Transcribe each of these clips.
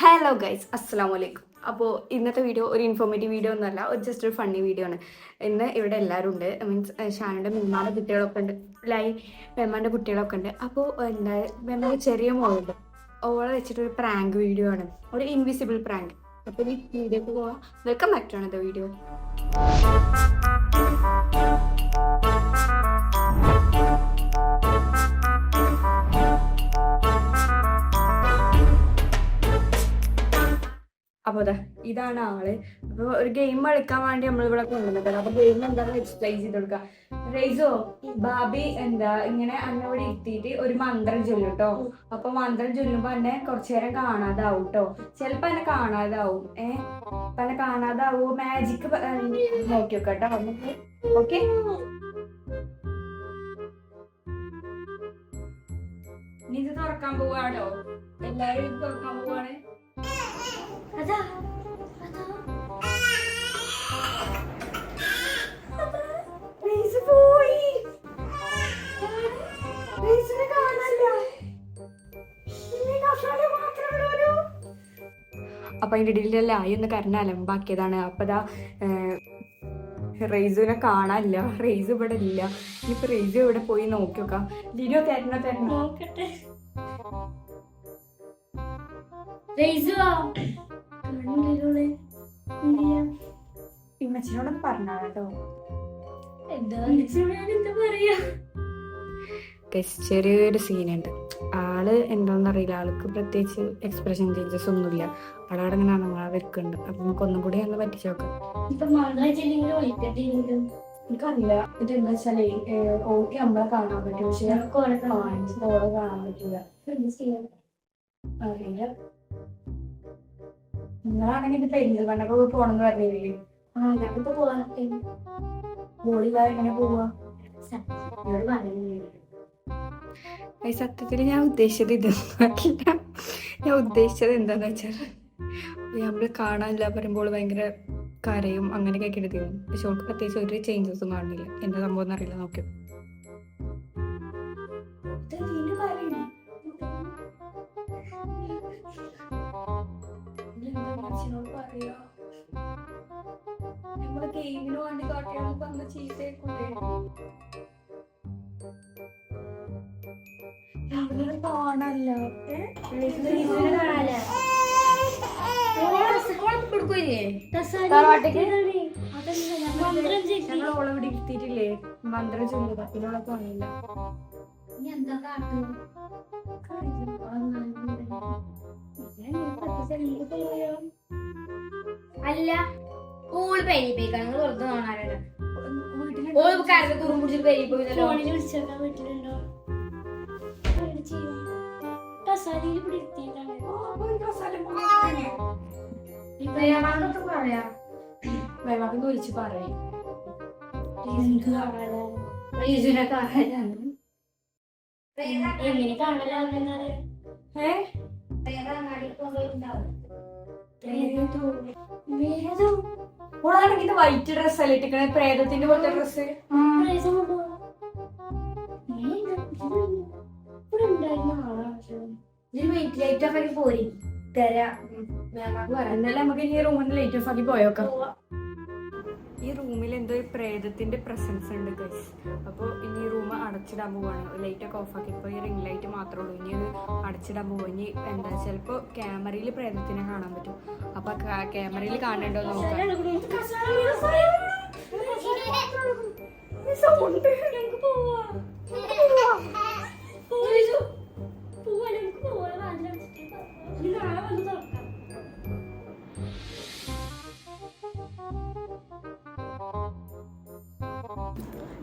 Hello guys അസ്സാം വലൈക്കും അപ്പോൾ ഇന്നത്തെ വീഡിയോ ഒരു ഇൻഫോർമേറ്റീവ് വീഡിയോ ഒന്നല്ല ഒരു ജസ്റ്റ് ഒരു ഫണ്ണി വീഡിയോ ആണ്. ഇന്ന് ഇവിടെ എല്ലാവരും ഉണ്ട്. മീൻസ് ഷാനുടെ മെമ്മാന്റെ കുട്ടികളൊക്കെ ഉണ്ട്. ലൈ മെമ്മാന്റെ കുട്ടികളൊക്കെ ഉണ്ട്. അപ്പോൾ എന്താ മെമ്മാന്റെ ചെറിയ മോളുണ്ട്. ഓളെ വെച്ചിട്ടൊരു പ്രാങ്ക് വീഡിയോ ആണ്. ഒരു ഇൻവിസിബിൾ പ്രാങ്ക് അപ്പോൾ ഈ വീഡിയോക്ക് പോവാം. വെൽക്കം ബാക്ക് ടു വീഡിയോ അപ്പോൾ അതെ ഇതാണ് ആൾ. അപ്പോൾ ഒരു ഗെയിം കളിക്കാൻ വേണ്ടി നമ്മൾ ഇവിടെ കൊണ്ടുവന്നിട്ടുണ്ട്. അപ്പോൾ ഗെയിം എന്താണെന്ന് എക്സ്പ്ലെയിൻ ചെയ്ത് കൊടുക്കാം. റൈസോ ബാബി എന്താ ഇങ്ങനെ അന്നോട് ഇരുത്തിയിട്ട് ഒരു മന്ത്രം ചൊല്ലും കേട്ടോ അപ്പൊ മന്ത്രം ചൊല്ലുമ്പോ എന്നെ കുറച്ചു നേരം കാണാതാവും കേട്ടോ ചിലപ്പോ എന്നെ കാണാതാവും. ഏ? അപ്പൊ എന്നെ കാണാതാവും. മാജിക്ക് നോക്കി വെക്കാം കേട്ടോ ഓക്കെ നീ ഇത് തുറക്കാൻ പോവാണോ? എല്ലാരും തുറക്കാൻ പോവാണ്? അപ്പൊ അതിന്റെ ഇടയിലല്ല ആയി ഒന്ന് കരഞ്ഞ അലമ്പാക്കിയതാണ്. അപ്പൊ ഇതാ റേസുവിനെ കാണാനില്ല. റേസ് ഇവിടെ ഇല്ല. ഇനിയിപ്പൊ റേസ് ഇവിടെ പോയി നോക്കി നോക്കാം ലിനോ തരണ തരണോ? നോക്കട്ടെ. ഇമ്മച്ചിനോടൊന്ന് പറഞ്ഞാ കേട്ടോ എന്താ ഞാൻ എന്താ പറയാ? ചെറിയൊരു സീനുണ്ട് ആൾ എന്താണെന്നറിയില്ല ആൾക്ക് പ്രത്യേകിച്ച് എക്സ്പ്രഷൻ ചേഞ്ചസ് ഒന്നുമില്ല. ആളവിടെ ഇങ്ങനെ നമ്മളെ വെക്കുന്നുണ്ട് അപ്പൊ നമുക്ക് ഒന്നും കൂടി ഒന്ന് പറ്റിച്ചു നോക്കാം. എനിക്കറിയില്ല. ഇത് എന്താ വെച്ചാലേ ഓക്കെ നമ്മളെ കാണാൻ പറ്റും. പക്ഷെ ഓളെ കാണാൻ പറ്റില്ല. അറിയില്ല നിങ്ങളാണെങ്കിൽ പെരിന്തൽമണ്ണൊക്കെ പോണെന്ന് പറഞ്ഞില്ലേ? ആ ഞങ്ങൾക്ക് പോവാ ഓളിതാ എങ്ങനെ പോവാ? സത്യത്തിൽ ഞാൻ ഉദ്ദേശിച്ചത് ഇതൊന്നുമല്ല ഞാൻ ഉദ്ദേശിച്ചത് എന്താന്ന് വെച്ചാൽ നമ്മൾ കാണാനില്ല പറയുമ്പോൾ ഭയങ്കര കരയും അങ്ങനെയൊക്കെ കിടത്തിയിരുന്നു പക്ഷെ അവൾക്ക് പ്രത്യേകിച്ച് ഒരു ചേഞ്ചസും കാണുന്നില്ല എന്താ സംഭവം എന്നറിയില്ല നോക്കി നമ്മൾ ഗെയിമിന് വേണ്ടി കാട്ടിയാണ് പറഞ്ഞ ചീത്തയേക്കൂലേ കാണല്ല ചെല്ലി. ഓളെ ഇവിടെ ഇരുത്തിയിട്ടില്ലേ? മന്ത്രം ചൊല്ലുക പിന്നെ ഓളെ കാണില്ല ഇനി എന്താ കാട്ടുക അല്ല ഓൾ പെരിപ്പോയിക്കാണ് നിങ്ങൾ വെറുതെ തോന്നാറുണ്ട് ഓൾ കരട് തുറന്നു പിടിച്ചിട്ട് പെരിപ്പോയില്ലോ ഫോണിൽ വിളിച്ചേക്കാൻ വീട്ടിലുണ്ടോ? കസാലയിൽ പിടിച്ചിട്ടാണ് പറയാ. വേവാക്ക് വിളിച്ച് പറയും. റീസിനെ കാണാനാണ്. എങ്ങനെ കാണലാണെന്നാണ് ഏ? ഓളാണെങ്കിൽ ഇത് വൈറ്റ് ഡ്രസ് അല്ലേ ഇട്ടിക്കണേ പ്രേതത്തിന്റെ പോലത്തെ ഡ്രസ് ലൈറ്റ് ഓഫ് ആക്കി പോരി. തരാ. നമുക്ക് ഇനി റൂമിൽ ലൈറ്റ് ഓഫ് ആക്കി പോയോക്കാം. ഈ റൂമിൽ എന്തോ ഈ പ്രേതത്തിന്റെ പ്രസൻസ് ഉണ്ട് ഗൈസ് അപ്പോൾ ഇനി ഈ റൂം അടച്ചിടാൻ പോവാണ്. ലൈറ്റ് ഒക്കെ ഓഫ് ആക്കി. ഇപ്പോൾ ഈ റിംഗ് ലൈറ്റ് മാത്രമേ ഉള്ളൂ. ഇനി അടച്ചിടാൻ പോകും ഇനി എന്താ ചിലപ്പോൾ ക്യാമറയിൽ പ്രേതത്തിനെ കാണാൻ പറ്റും. അപ്പൊ ക്യാമറയിൽ കാണണ്ടോ നോക്കാം.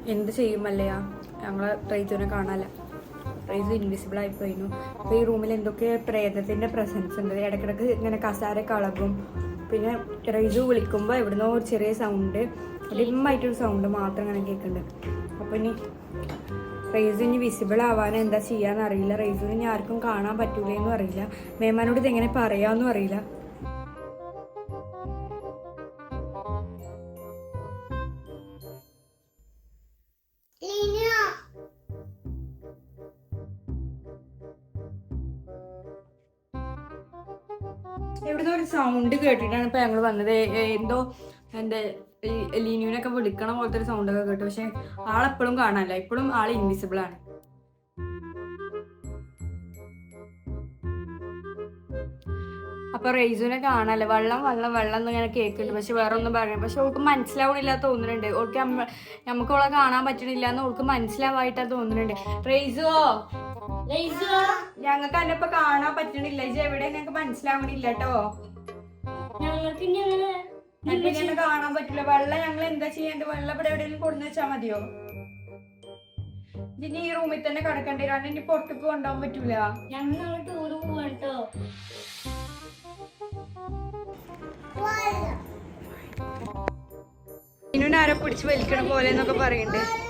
എന്ത് ചെയ്യുമല്ലേ ഞങ്ങളെ റൈജുവിനെ കാണാല്ല. റൈജു ഇൻവിസിബിൾ ആയി പോയിരുന്നു അപ്പോൾ ഈ റൂമിൽ എന്തൊക്കെ പ്രേതത്തിന്റെ പ്രസൻസ് ഉണ്ട്? ഇടയ്ക്കിടയ്ക്ക് ഇങ്ങനെ കസാര കളകും. പിന്നെ റൈജു വിളിക്കുമ്പോൾ എവിടുന്നോ ഒരു ചെറിയ സൗണ്ട് ഡിമ്മായിട്ടൊരു സൗണ്ട് മാത്രം ഇങ്ങനെ കേൾക്കുന്നുണ്ട് അപ്പോൾ ഇനി റൈസ് ഇനി വിസിബിൾ ആവാൻ എന്താ ചെയ്യാന്ന് അറിയില്ല. റൈസുവിന് ഇനി ആർക്കും കാണാൻ പറ്റൂലെന്നും അറിയില്ല. മേമാനോട് ഇത് എങ്ങനെ പറയാമെന്നും അറിയില്ല. എവിടുന്ന് ഒരു സൗണ്ട് കേട്ടിട്ടാണ് ഇപ്പൊ ഞങ്ങൾ വന്നത്. എന്തോ എന്റെ ഈ ലീനുവിനൊക്കെ വിളിക്കണ പോലത്തെ ഒരു സൗണ്ട് ഒക്കെ കേട്ടു. പക്ഷെ ആളെപ്പോഴും കാണാനില്ല. ഇപ്പോഴും ആൾ ഇൻവിസിബിൾ ആണ്. അപ്പൊ റേസുവിനെ കാണാല്ലേ വെള്ളം വെള്ളം വെള്ളം എന്ന് ഇങ്ങനെ കേൾക്കുന്നുണ്ട്. പക്ഷെ വേറെ ഒന്നും പറയാം പക്ഷെ അവൾക്ക് മനസ്സിലാവണില്ല തോന്നുന്നുണ്ട്. ഓൾക്ക് നമുക്ക് അവളെ കാണാൻ പറ്റണില്ല എന്ന് അവൾക്ക് മനസ്സിലാവായിട്ടാ തോന്നുന്നുണ്ട്. റേസുവോ ഞങ്ങൾക്ക് അതിനെ കാണാൻ പറ്റണില്ല. മനസ്സിലാവണില്ല കേട്ടോ ഞങ്ങൾക്ക് ഇങ്ങനെ കാണാൻ പറ്റില്ല. വെള്ളം ഞങ്ങൾ എന്താ ചെയ്യേണ്ടത്? വെള്ളം ഇവിടെ എവിടെയെങ്കിലും കൊണ്ടു വെച്ചാ മതിയോ? ഇനി ഈ റൂമിൽ തന്നെ കിടക്കേണ്ടി വരും. ഇനി പുറത്തേക്ക് കൊണ്ടുപോകാൻ പറ്റൂല. ഞങ്ങൾ ടൂറ് ആരോ പിടിച്ച് വലിക്കണ പോലെ എന്നൊക്കെ പറയുന്നുണ്ട്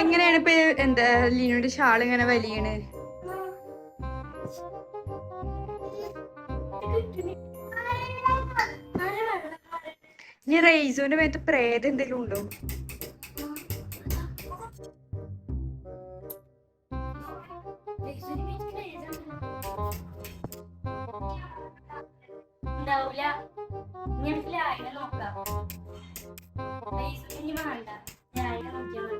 എങ്ങനെയാണ് ഇപ്പൊ എന്താ ലീനുവിന്റെ ഷാൾ ഇങ്ങനെ വലിയണ്? ഇനി റെയ്സുവിന്റെ മേത്ത് പ്രേതം എന്തെങ്കിലും ഉണ്ടോ? ഞാൻ വീട്ടിൽ റേസ് ഉണ്ടാവൂല ഇനി നോക്കാം വേണ്ട ഞാൻ നോക്കിയാൽ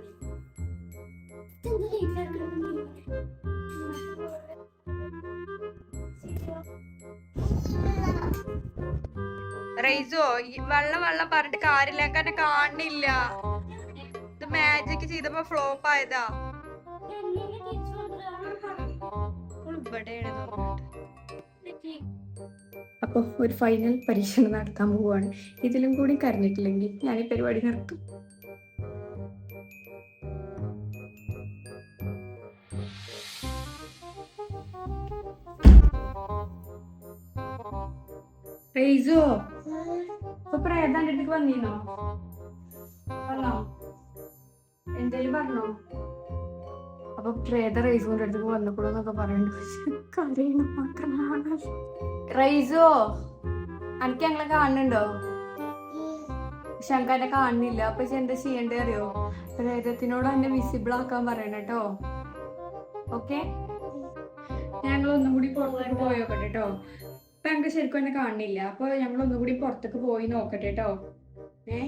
ഈ വെള്ളം വെള്ളം പറഞ്ഞിട്ട് കാര്യമില്ല. എന്നെ കാണില്ല. ഇത് മാജിക് ചെയ്തപ്പോ ഫ്ലോപ്പ് ആയതാ. അപ്പൊ ഒരു ഫൈനൽ പരീക്ഷണം നടത്താൻ പോവാണ്. ഇതിലും കൂടി കരഞ്ഞിട്ടില്ലെങ്കിൽ ഞാൻ ഈ പരിപാടി നിർത്തും. ഇപ്പൊ പ്രേതം ഏതാണ്ട് അടുത്തേക്ക് വന്നീനോ പറഞ്ഞോ എന്തേലും പറഞ്ഞോ? അപ്പൊ പ്രേത റൈസുവിന്റെ അടുത്തേക്ക് വന്നപ്പോഴെന്നൊക്കെ പറയുന്നുണ്ട് പക്ഷെ കരയണ മാത്രമാണ്. റൈസോ എനിക്ക് ഞങ്ങളെ കാണുന്നുണ്ടോ പക്ഷെ ഞങ്ങൾക്ക് എന്നെ കാണുന്നില്ല. അപ്പൊ എന്താ ചെയ്യണ്ടേ അറിയോ? പ്രേതത്തിനോട് എന്നെ വിസിബിൾ ആക്കാൻ പറയണം കേട്ടോ. ഓക്കെ ഞങ്ങൾ ഒന്നും കൂടി പുറത്തേക്ക് പോയോക്കട്ടെ കേട്ടോ. ഇപ്പൊ ഞങ്ങൾക്ക് ശരിക്കും എന്നെ കാണുന്നില്ല. അപ്പൊ ഞങ്ങൾ ഒന്നുകൂടി പുറത്തേക്ക് പോയി നോക്കട്ടെ കേട്ടോ ഏ?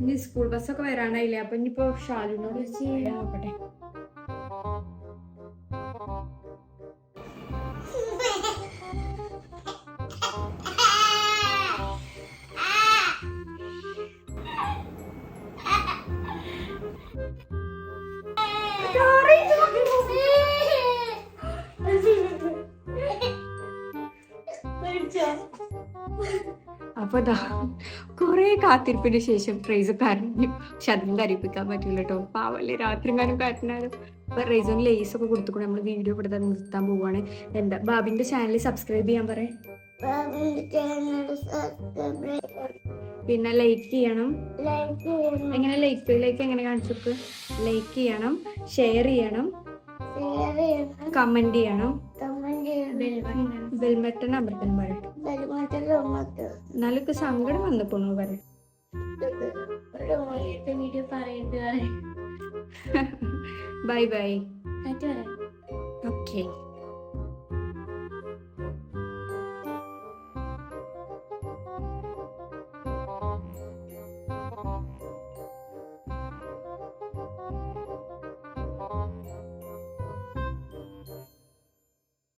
ഇനി സ്കൂൾ ബസ്സൊക്കെ വരാനായില്ലേ? അപ്പൊ ഇനിയിപ്പോ ഷാലുനോട് നോക്കട്ടെ. അപ്പൊ കുറെ കാത്തിരിപ്പിന് ശേഷം പ്രൈസ് കരഞ്ഞു പക്ഷെ അതൊന്നും കരയിപ്പിക്കാൻ പറ്റില്ല കേട്ടോ പാവല്ലേ രാത്രി കാലം കരഞ്ഞാലും അപ്പൊ റൈസോന് ലേസ് ഒക്കെ കൊടുത്തുകൊണ്ട് നമ്മൾ വീഡിയോ ഇവിടെ നിർത്താൻ പോവാണ്. എന്താ ബാബിന്റെ ചാനൽ സബ്സ്ക്രൈബ് ചെയ്യാൻ പറയാം പിന്നെ ലൈക്ക് ചെയ്യണം. എങ്ങനെ ലൈക്ക് ലൈക്ക് എങ്ങനെ കാണിച്ചു ലൈക്ക് ചെയ്യണം ഷെയർ ചെയ്യണം കമന്റ് ചെയ്യണം. ബെൽബട്ടൺ അമർത്താൻ പറയട്ടെ എന്നാലൊക്കെ ನಾಲ್ಕು ಸಂಗಡ ಬಂದ വീഡിയോ പറയട്ടെ ബൈ ബൈ. ഓക്കെ.